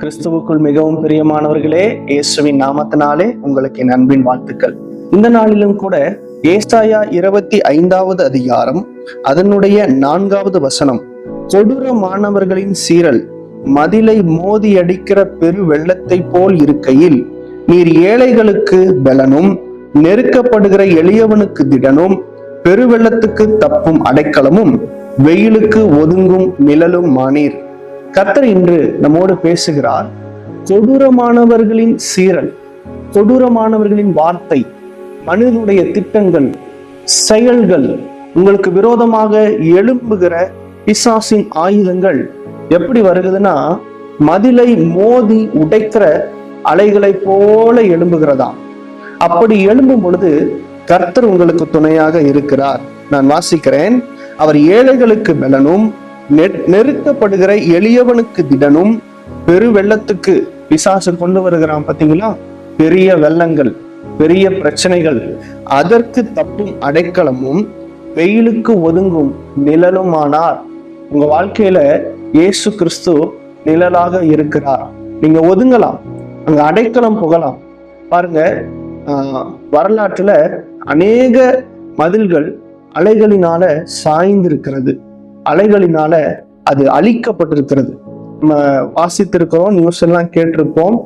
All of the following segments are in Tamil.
கிறிஸ்துவுக்குள் மிகவும் பிரியமானவர்களே இயேசுவின் நாமத்தினாலே உங்களுக்கு என் அன்பின் வாழ்த்துக்கள். இந்த நாளிலும் கூட ஏசாயா இருபத்தி ஐந்தாவது அதிகாரம் அதனுடைய நான்காவது வசனம். கொடூரமானவர்களின் சீரல் மதிலை மோதி அடிக்கிற பெரு வெள்ளத்தை போல் இருக்கையில் நீர் ஏழைகளுக்கு பலனும் நெருக்கப்படுகிற எளியவனுக்கு திடனும் பெருவெள்ளத்துக்கு தப்பும் அடைக்கலமும் வெயிலுக்கு ஒதுங்கும் நிழலும் மானீர். கர்த்தர் இன்று நம்மோடு பேசுகிறார். கொடூரமானவர்களின் சீரல் கொடூரமானவர்களின் வார்த்தை மனிதனுடைய திட்டங்கள் செயல்கள் உங்களுக்கு விரோதமாக எழும்புகிற பிசாசின் ஆயுதங்கள் எப்படி வருகுதுன்னா மதிலை மோதி உடைக்கிற அலைகளை போல எழும்புகிறதாம். அப்படி எழும்பும் பொழுது கர்த்தர் உங்களுக்கு துணையாக இருக்கிறார். நான் வாசிக்கிறேன். அவர் ஏழைகளுக்கு பலனும் நெருக்கப்படுகிற எளியவனுக்கு திடனும் பெரு வெள்ளத்துக்கு பிசாசு கொண்டு வருகிறான் பாத்தீங்களா? பெரிய வெள்ளங்கள் பெரிய பிரச்சனைகள். அதற்கு தப்பும் அடைக்கலமும் வெயிலுக்கு ஒதுங்கும் நிழலுமானார். உங்க வாழ்க்கையில இயேசு கிறிஸ்து நிழலாக இருக்கிறார். நீங்க ஒதுங்கலாம் அங்க அடைக்கலம் புகலாம். பாருங்க வரலாற்றுல அநேக மதில்கள் அலைகளினால சாய்ந்திருக்கிறது. அலைகளினால அது அழிக்கப்பட்டிருக்கிறது. நம்ம வாசித்திருக்கிறோம் நியூஸ் எல்லாம் கேட்டிருப்போம்.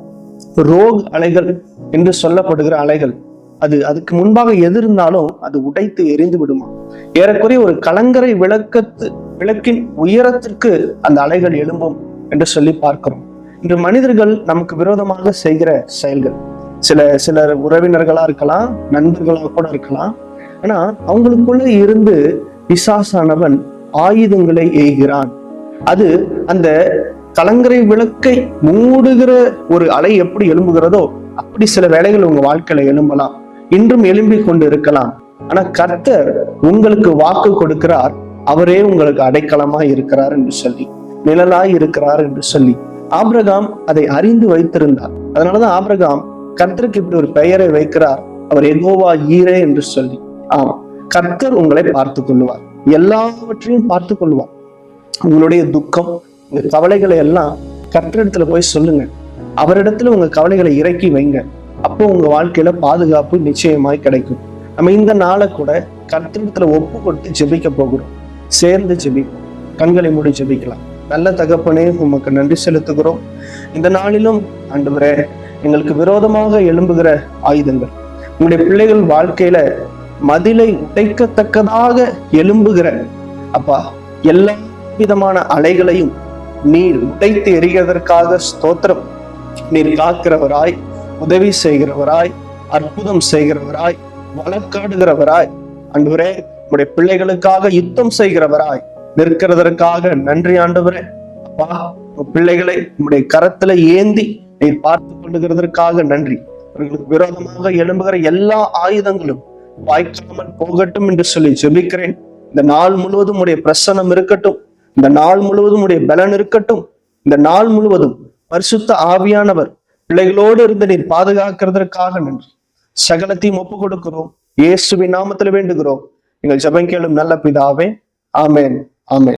ரோக் அலைகள் என்று சொல்லப்படுகிற அலைகள். அது அதுக்கு முன்பாக எது இருந்தாலும் அது உடைத்து எரிந்து விடுமா? ஏறக்குறைய ஒரு கலங்கரை விளக்கத்து விளக்கின் உயரத்திற்கு அந்த அலைகள் எழும்பும் என்று சொல்லி பார்க்கிறோம். இன்று மனிதர்கள் நமக்கு விரோதமாக செய்கிற செயல்கள். சில சிலர் உறவினர்களா இருக்கலாம் நண்பர்களாக கூட இருக்கலாம். ஆனா அவங்களுக்குள்ள இருந்து பிசாசானவன் ஆயுதங்களை எய்கிறான். அது அந்த கலங்கரை விளக்கை மூடுகிற ஒரு அலை எப்படி எழும்புகிறதோ அப்படி சில வேளைகள் உங்க வாழ்க்கையில எழும்பலாம். இன்றும் எழும்பிக் கொண்டு இருக்கலாம். ஆனா கர்த்தர் உங்களுக்கு வாக்கு கொடுக்கிறார். அவரே உங்களுக்கு அடைக்கலமா இருக்கிறார் என்று சொல்லி நிழலாய் இருக்கிறார் என்று சொல்லி. ஆபிரகாம் அதை அறிந்து வைத்திருந்தார். அதனாலதான் ஆபிரகாம் கர்த்தருக்கு இப்படி ஒரு பெயரை வைக்கிறார். அவர் எகோவா ஈரே என்று சொல்லி. ஆமா கர்த்தர் உங்களை பார்த்து கொள்வார். எல்லாவற்றையும் பார்த்து கொள்வான். உங்களுடைய துக்கம் உங்கள் கவலைகளை எல்லாம் கர்த்தரிடத்துல போய் சொல்லுங்க. அவரிடத்துல உங்க கவலைகளை இறக்கி வைங்க. அப்போ உங்க வாழ்க்கையில பாதுகாப்பு நிச்சயமாய் கிடைக்கும். நம்ம இந்த நாளை கூட கர்த்தரிடத்துல ஒப்பு கொடுத்து ஜெபிக்க போகிறோம். சேர்ந்து ஜெபிப்போம். கண்களை மூடி ஜெபிக்கலாம். நல்ல தகப்பனே உமக்கு நன்றி செலுத்துகிறோம். இந்த நாளிலும் ஆண்டவரே எங்களுக்கு விரோதமாக எழும்புகிற ஆயுதங்கள். உங்களுடைய பிள்ளைகள் வாழ்க்கையில மதிலை உடைக்கத்தக்கதாக எழும்புகிற அப்பா எல்லா விதமான அலைகளையும் நீர் உடைத்து எறிகிறதற்காக ஸ்தோத்திரம். நீர் காக்கிறவராய் உதவி செய்கிறவராய் அற்புதம் செய்கிறவராய் வழக்காடுகிறவராய் அன்றுவரே உடைய பிள்ளைகளுக்காக யுத்தம் செய்கிறவராய் நிற்கிறதற்காக நன்றி ஆண்டவரே. அப்பா பிள்ளைகளை உங்களுடைய கரத்துல ஏந்தி நீர் பார்த்து கொள்ளுகிறதற்காக நன்றி. அவர்களுக்கு விரோதமாக எழும்புகிற எல்லா ஆயுதங்களும் வாய்க்காமல் போகட்டும் என்று சொல்லி ஜெபிக்கிறேன். இந்த நாள் முழுவதும் உடைய பிரசனம் இருக்கட்டும். இந்த நாள் முழுவதும் உடைய பலன் இருக்கட்டும். இந்த நாள் முழுவதும் பரிசுத்த ஆவியானவர் பிள்ளைகளோடு இருந்து நீர் பாதுகாக்கிறதற்காக நன்றி சகலத்தையும் ஒப்பு கொடுக்கிறோம் இயேசுவின் நாமத்தில் வேண்டுகிறோம். எங்கள் ஜபம் கேளும் நல்ல பிதாவே. ஆமேன். ஆமேன்.